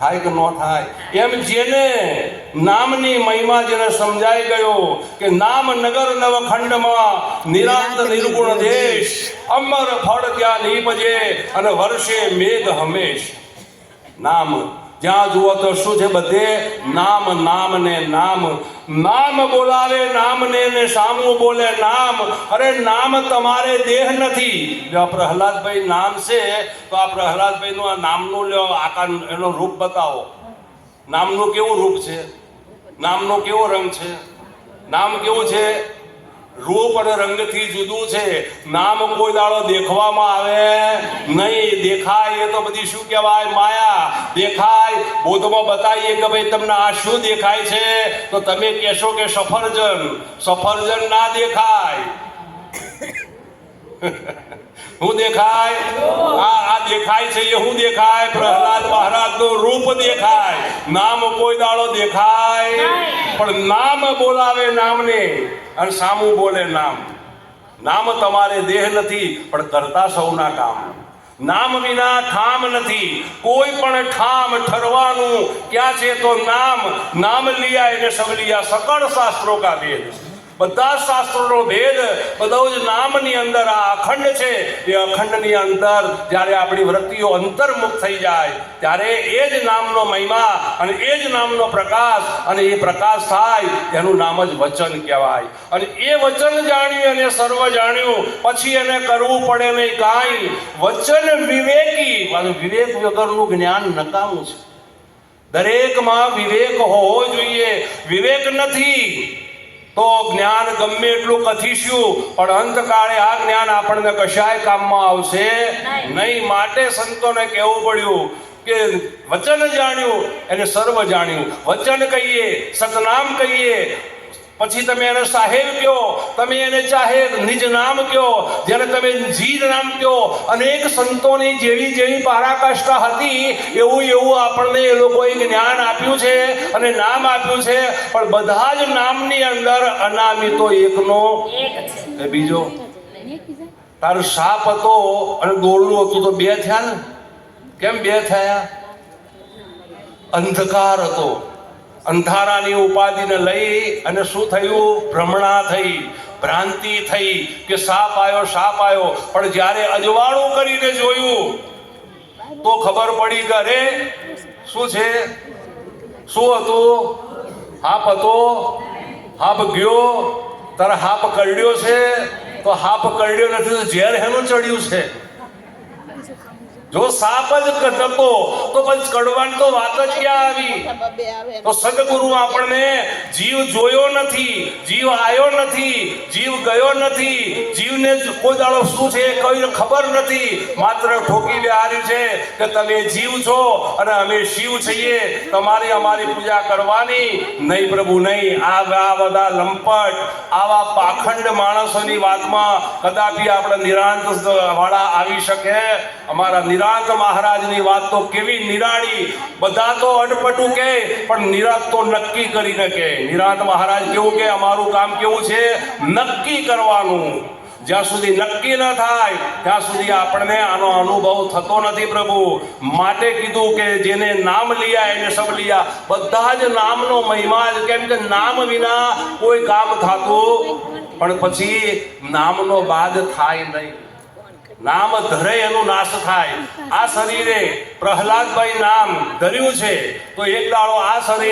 થાય કે ન થાય? એમ જેને નામની મહિમા જેને સમજાઈ ગયો કે નામ નગર નવખંડમાં નિરાંત નિર્ગુણ દેશ. અમર ફળ ત્યાં નીપજે અને વર્ષે મેઘ હંમેશ. નામ જ્યાં જુઓ તો શું છે? બધે નામ નામ ને નામ. નામ બોલાવે, નામ ને ને સામું બોલે, નામ. અરે, નામ તમારે દેહ નથી. જો આ પ્રહલાદભાઈ નામ છે, તો આ પ્રહલાદભાઈનું આ નામનું લ્યો, આકાર, એનો રૂપ બતાવો. નામનું કેવું રૂપ છે? નામનો કેવો રંગ છે? નામ કેવું છે? રૂપ અને રંગથી જુદું છે. નામ કોઈ દાડો દેખવામાં આવે નહીં. દેખાય એ તો બધી શું કહેવાય? માયા. દેખાય. બોધમાં બતાવીએ કે ભાઈ તમને આ શું દેખાય છે? તો તમે કહેશો કે સફરજન. સફરજન ના દેખાય. શું દેખાય? આ આ દેખાય છે એ શું દેખાય પ્રહલાદ મહારાજનું રૂપ દેખાય. નામ કોઈ દાડો દેખાય પણ નામ બોલાવે નામને અને સામું બોલે નામ. નામ તમારે દેહ નથી પણ કરતા સૌના કામ. નામ વિના ઠામ નથી કોઈ પણ ઠામ ઠરવાનું. ક્યાં છે તો નામ? નામ લિયા એને સબ લિયા સકળ શાસ્ત્રો કા ભેદ બધા શાસ્ત્રોનો ભેદ બધો જ નામની અંદર આ અખંડ છે. એ અખંડની અંદર જ્યારે આપણી વૃત્તિઓ અંતર્મુખ થઈ જાય, ત્યારે એ જ નામનો મહિમા અને એ જ નામનો પ્રકાશ અને એ પ્રકાશ થાય, એનું નામ જ વચન કહેવાય. અને એ વચન જાણ્યું અને સર્વ જાણ્યું, પછી એને કરવું પડે નહીં કાંઈ. વચન વિવેકી, અને વિવેક વગરનું જ્ઞાન નકામું છે. દરેકમાં વિવેક હોવો જોઈએ. વિવેક નથી. તો જ્ઞાન ગમે એટલું કથીશું પણ અંતકાળે આ જ્ઞાન આપણને કશાય કામમાં આવશે નહીં. માટે સંતોને કહેવું પડ્યું કે વચન જાણ્યું એને સર્વ જાણ્યું. વચન કહીએ સતનામ કહીએ પછી તમે એને સાહેબ કહો તમે એને ચાહે નિજ નામ કહો જેને તમે જીદ નામ કહો અનેક સંતોની જેવી જેવી પારાકાષ્ઠા હતી એવું એવું આપણને એ લોકોએ જ્ઞાન આપ્યું છે અને નામ આપ્યું છે પણ બધા જ નામની અંદર અનામિતો એકનો બીજો. તારો સાપ હતો અને દોરડું હતું તો બે થયા ને? કેમ બે થયા? અંધકાર હતો. અંધારાની ઉપાધિને લઈ અને શું થયું? ભ્રમણા થઈ, ભ્રાંતિ થઈ કે સાપ આવ્યો સાપ આવ્યો. પણ જ્યારે અજવાળું કરીને જોયું, તો ખબર પડી કે અરે, શું છે? શું હતું? હાપ હતો? હાપ ગયો? તારે હાપ કરડ્યો છે? તો હાપ કરડ્યો નથી તો ઝેર હેનું ચડ્યું છે? જો સાપ જ કટકો, તો પછી કડવાણ તો વાત જ ક્યાં આવી? તો સદગુરુ આપણને જીવ જોયો નથી, જીવ આવ્યો નથી, જીવ ગયો નથી, જીવને કોઈ દાડો શું છે કઈ ખબર નથી. માત્ર ઠોકી બેહાર્યું છે કે તમે જીવ છો અને અમે શિવ છીએ. તમારી અમારી પૂજા કરવાની નહીં પ્રભુ, નહીં. આ બધા લંપટ, આવા પાખંડ માણસોની વાતમાં કદાપી આપણે નિરાંત વાળા આવી શકે. અમારા નિરાંત મહારાજની વાત તો કેવી નિરાળી? બધા તો અટપટું કે, પણ નિરાંત તો નક્કી કરીને કે નિરાંત મહારાજ કેવું કે, અમારું કામ કેવું છે? નક્કી કરવાનું. જ્યાં સુધી નક્કી ન થાય, ત્યાં સુધી આપણને આનો અનુભવ થતો નથી પ્રભુ. માટે કીધું કે, જેને નામ લિયા, એને સબ લિયા. બધા જ નામનો મહિમા જ, કેમ કે નામ વિના કોઈ કામ થતું પણ પછી નામનો બાદ થાય નહીં. નામ ધરે એનું નાશ થાય આ શરીરે પ્રહલાદભાઈ નામ ધર્યું છે, તો એક દાડો આ શરીર